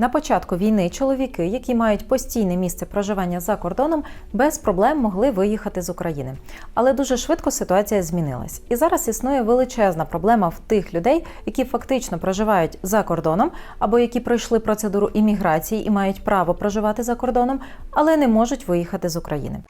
На початку війни чоловіки, які мають постійне місце проживання за кордоном, без проблем могли виїхати з України. Але дуже швидко ситуація змінилась. І зараз існує величезна проблема в тих людей, які фактично проживають за кордоном, або які пройшли процедуру імміграції і мають право проживати за кордоном, але не можуть виїхати з України.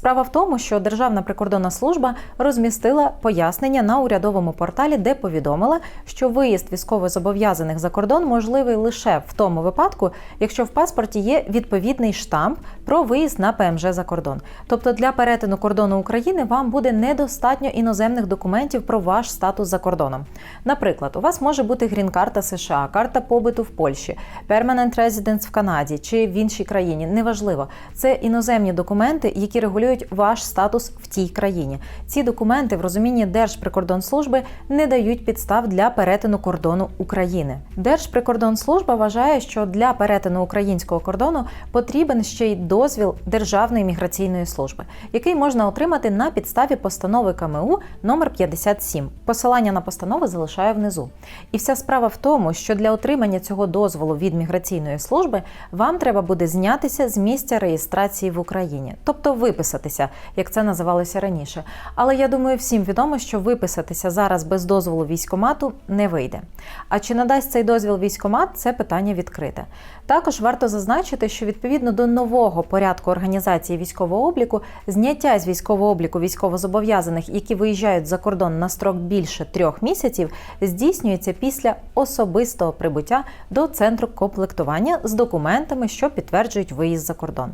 Справа в тому, що Державна прикордонна служба розмістила пояснення на урядовому порталі, де повідомила, що виїзд військовозобов'язаних за кордон можливий лише в тому випадку, якщо в паспорті є відповідний штамп про виїзд на ПМЖ за кордон. Тобто для перетину кордону України вам буде недостатньо іноземних документів про ваш статус за кордоном. Наприклад, у вас може бути грін-карта США, карта побиту в Польщі, Permanent Residence в Канаді чи в іншій країні. Неважливо. Це іноземні документи, які регулюють ваш статус в тій країні. Ці документи в розумінні Держприкордонслужби не дають підстав для перетину кордону України. Держприкордонслужба вважає, що для перетину українського кордону потрібен ще й дозвіл Державної міграційної служби, який можна отримати на підставі постанови КМУ номер 57. Посилання на постанову залишаю внизу. І вся справа в тому, що для отримання цього дозволу від міграційної служби вам треба буде знятися з місця реєстрації в Україні, тобто виписатися, як це називалося раніше. Але я думаю, всім відомо, що виписатися зараз без дозволу військомату не вийде. А чи надасть цей дозвіл військомат, це питання відкрите. Також варто зазначити, що відповідно до нового порядку організації військового обліку, зняття з військового обліку військовозобов'язаних, які виїжджають за кордон на строк більше трьох місяців, здійснюється після особистого прибуття до центру комплектування з документами, що підтверджують виїзд за кордон.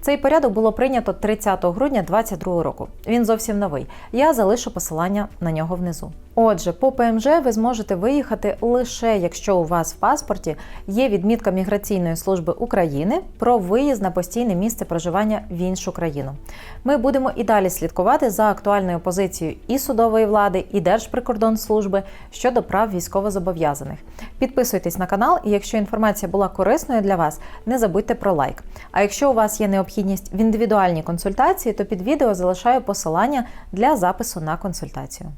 Цей порядок було прийнято 30 грудня 2022 року. Він зовсім новий. Я залишу посилання на нього внизу. Отже, по ПМЖ ви зможете виїхати лише якщо у вас в паспорті є відмітка міграційної служби України про виїзд на постійне місце проживання в іншу країну. Ми будемо і далі слідкувати за актуальною позицією і судової влади, і Держприкордонслужби щодо прав військовозобов'язаних. Підписуйтесь на канал, і якщо інформація була корисною для вас, не забудьте про лайк. А якщо у вас є необхідність в індивідуальній консультації, то під відео залишаю посилання для запису на консультацію.